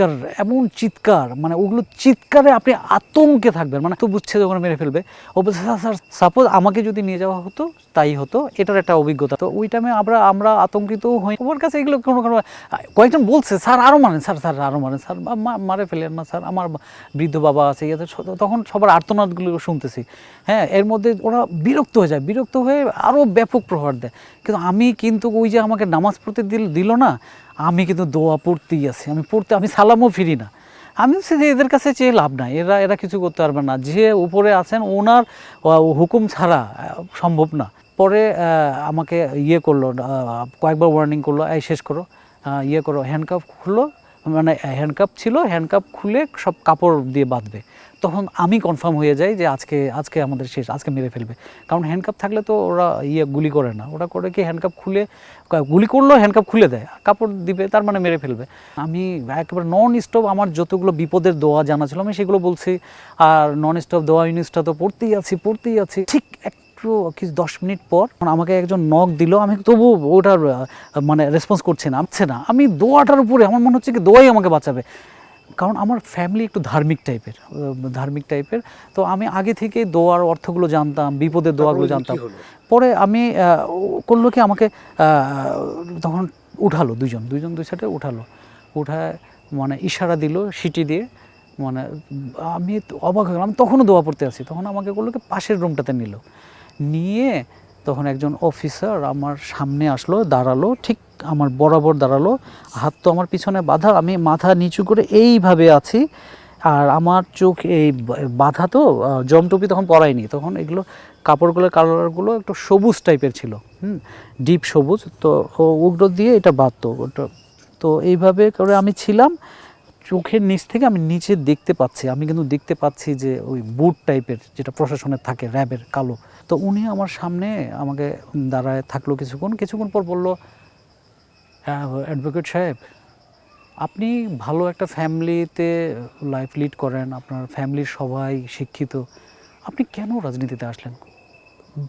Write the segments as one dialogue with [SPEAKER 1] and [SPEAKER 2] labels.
[SPEAKER 1] চিৎকার, এমন চিৎকার মানে ওগুলো চিৎকারে আপনি আতঙ্কে থাকবেন। মানে তো বুঝছে যখন মেরে ফেলবে। ও বলছে, স্যার স্যার সাপোজ আমাকে যদি নিয়ে যাওয়া হতো, তাই হতো। এটার একটা অভিজ্ঞতা। তো ওই টাইমে আমরা আমরা আতঙ্কিত হই। ওর কাছে এগুলো কোনো কোনো, কয়েকজন বলছে, স্যার আরও মারেন, স্যার স্যার আরও মারেন, স্যার মারে ফেলেন না, স্যার, আমার বৃদ্ধ বাবা আছে ইয়ে তখন সবার আর্তনাদগুলো শুনতেছি। হ্যাঁ এর মধ্যে ওরা বিরক্ত হয়ে যায়, বিরক্ত হয়ে আরও ব্যাপক প্রভাব দেয়। কিন্তু আমি কিন্তু ওই যে আমাকে নামাজ পড়তে দিল দিল না আমি কিন্তু দোয়া পড়তেই আছি। আমি পড়তে, আমি সালামও ফিরি না। আমি হচ্ছে যে এদের কাছে চেয়ে লাভ নাই। এরা এরা কিছু করতে পারবে না। যে উপরে আছেন, ওনার হুকুম ছাড়া সম্ভব না। পরে আমাকে ইয়ে করল কয়েকবার ওয়ার্নিং করল, এই, শেষ করো। ইয়ে করো হ্যান্ডকাপ খুললো মানে হ্যান্ডকাপ ছিল হ্যান্ডকাপ খুলে সব কাপড় দিয়ে বাঁধবে। তখন আমি কনফার্ম হয়ে যাই যে আজকে আজকে আমাদের শেষ, আজকে মেরে ফেলবে। কারণ হ্যান্ডকাপ থাকলে তো ওরা ইয়ে গুলি করে না। ওরা করে কি হ্যান্ডকাপ খুলে, গুলি করলেও হ্যান্ডকাপ খুলে দেয়। কাপড় দিবে, তার মানে মেরে ফেলবে। আমি একেবারে নন স্টপ আমার যতগুলো বিপদের দোয়া জানা ছিল, আমি সেগুলো বলছি। আর নন স্টপ দোয়া ইউনিসটা তো পড়তেই আছি পড়তেই আছি। ঠিক একটু কিছু দশ মিনিট পর আমাকে একজন নক দিল। আমি তবু ওটার মানে রেসপন্স করছে না আমছে না আমি দোয়াটার উপরে আমার মনে হচ্ছে কি দোয়াই আমাকে বাঁচাবে। কারণ আমার ফ্যামিলি একটু ধার্মিক টাইপের ধার্মিক টাইপের তো আমি আগে থেকে দোয়ার অর্থগুলো জানতাম বিপদের দোয়াগুলো জানতাম। পরে আমি করল কি আমাকে তখন উঠালো দুজন দুজন দুই সাইডে উঠালো। উঠায় মানে ইশারা দিল সিটি দিয়ে মানে আমি অবাক হয়ে গেলাম তখনও দোয়া পড়তে আছি। তখন আমাকে করল কি পাশের রুমটাতে নিল। নিয়ে তখন একজন অফিসার আমার সামনে আসলো, দাঁড়াল, ঠিক আমার বরাবর দাঁড়াল। হাত তো আমার পিছনে বাঁধা, আমি মাথা নিচু করে এইভাবে আছি। আর আমার চোখ এই বাঁধা তো জমটুপি তখন পরাইনি। তখন এগুলো কাপড়গুলোর কালারগুলো একটু সবুজ টাইপের ছিল, হুম ডিপ সবুজ। তো ওগুলো দিয়ে এটা বাঁধতো ওটা। তো এইভাবে করে আমি ছিলাম। চোখের নিচ থেকে আমি নিচে দেখতে পাচ্ছি। আমি কিন্তু দেখতে পাচ্ছি যে ওই বুট টাইপের যেটা প্রশাসনের থাকে, র্যাবের কালো। তো উনি আমার সামনে আমাকে দাঁড়ায় থাকল কিছুক্ষণ। কিছুক্ষণ পর বলল অ্যাডভোকেট সাহেব, আপনি ভালো একটা ফ্যামিলিতে লাইফ লিড করেন। আপনার ফ্যামিলির সবাই শিক্ষিত। আপনি কেন রাজনীতিতে আসলেন?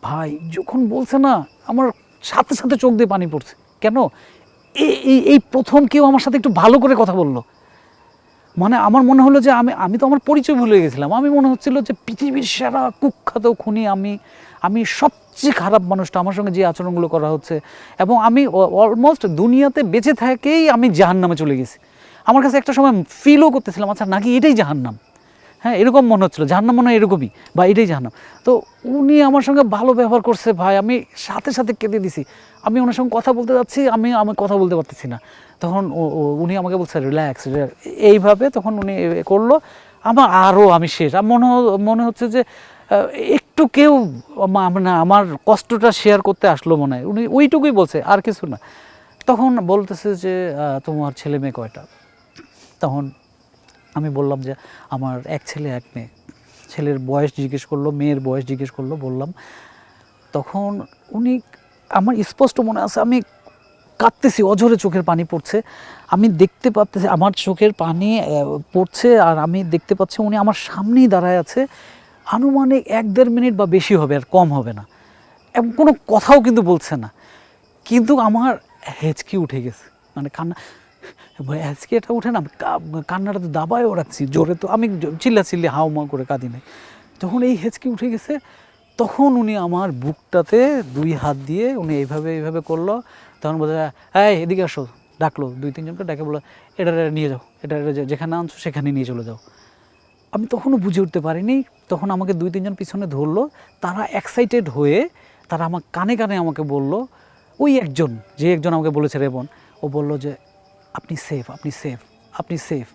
[SPEAKER 1] ভাই, যখন বলছে না, আমার সাথে সাথে চোখ দিয়ে পানি পড়ছে। কেন? এই প্রথম কেউ আমার সাথে একটু ভালো করে কথা বলল। মানে আমার মনে হলো যে আমি আমি তো আমার পরিচয় ভুলে গেছিলাম। আমি মনে হচ্ছিল যে পৃথিবীর সেরা কুখ্যাত খুনি আমি আমি সবচেয়ে খারাপ মানুষটা আমার সঙ্গে যে আচরণগুলো করা হচ্ছে। এবং আমি অলমোস্ট দুনিয়াতে বেঁচে থেকেই আমি জাহান্নামে চলে গেছি। আমার কাছে একটা সময় ফিলও করতেছিলাম আচ্ছা নাকি এটাই জাহান্নাম? হ্যাঁ এরকম মনে হচ্ছিল। জাহান্নাম মনে হয় এরকমই, বা এটাই জাহান্নাম। তো উনি আমার সঙ্গে ভালো ব্যবহার করছে ভাই, আমি সাথে সাথে কেঁদে দিছি। আমি ওনার সঙ্গে কথা বলতে যাচ্ছি, আমি আমি কথা বলতে পারতেছি না। তখন উনি আমাকে বলছে রিল্যাক্স রিল্যাক্স এইভাবে তখন উনি করল। আমার আরও আমি শেষ। মনে মনে হচ্ছে যে একটু কেউ না আমার কষ্টটা শেয়ার করতে আসলো মনে হয়। উনি ওইটুকুই বলছে, আর কিছু না। তখন বলতেছে যে তোমার ছেলে মেয়ে কয়টা? তখন আমি বললাম যে আমার এক ছেলে, এক মেয়ে। ছেলের বয়স জিজ্ঞেস করল, মেয়ের বয়স জিজ্ঞেস করল, বললাম, তখন উনি, আমার স্পষ্ট মনে আছে, আমি কাঁদতেছি, অঝরে চোখের পানি পড়ছে। আমি দেখতে পাচ্ছি আমার চোখের পানি পড়ছে, আর আমি দেখতে পাচ্ছি উনি আমার সামনেই দাঁড়ায় আছে। আনুমানিক এক দেড় মিনিট বা বেশি হবে, আর কম হবে না। এবং কোনো কথাও কিন্তু বলছে না। কিন্তু আমার হেঁচকি উঠে গেছে। মানে কান্না হেঁচকি এটা উঠে না কান্নাটা তো দাবায়ও রাখছি জোরে তো আমি চিল্লা চিল্লি হাও মাও করে কাঁদি নাই। যখন এই হেঁচকি উঠে গেছে, তখন উনি আমার বুকটাতে দুই হাত দিয়ে উনি এইভাবে এইভাবে করল, তখন বলে এই, এদিকে আসো। ডাকলো, দুই তিনজনকে ডাকে বলল, এটা নিয়ে যাও, এটা যেখানে আনছো সেখানে নিয়ে চলে যাও। আমি তখনও বুঝে উঠতে পারিনি, তখন আমাকে দুই তিনজন পিছনে ধরলো, তারা এক্সাইটেড হয়ে তারা আমার কানে কানে আমাকে বলল, ওই একজন, যে একজন আমাকে বলেছে রেবন। ও বলল যে আপনি সেফ আপনি সেফ আপনি সেফ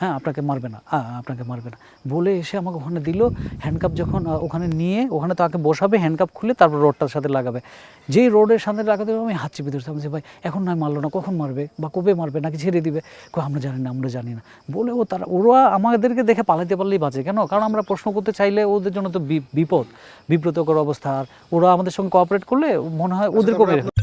[SPEAKER 1] হ্যাঁ আপনাকে মারবে না। আপনাকে মারবে না। বলে এসে আমাকে ওখানে দিল হ্যান্ডকাপ যখন ওখানে নিয়ে ওখানে তাকে বসাবে হ্যান্ডকাপ খুলে তারপর রোডটার সাথে লাগাবে। যেই রোডের সাথে লাগাতে হবে, আমি হাত চেপে ধরতাম যে ভাই এখন নয় মারলো না কখন মারবে? বা কবে মারবে? নাকি ছেড়ে দিবে? কই আমরা জানি না আমরা জানি না। বলে ও তারা ওরা আমাদেরকে দেখে পালাতে পারলেই বাঁচে। কেন? কারণ আমরা প্রশ্ন করতে চাইলে ওদের জন্য তো বি- বিপদ বিব্রতকর অবস্থা। আর ওরা আমাদের সঙ্গে কোঅপারেট করলে মনে হয় ওদের ফেলবে।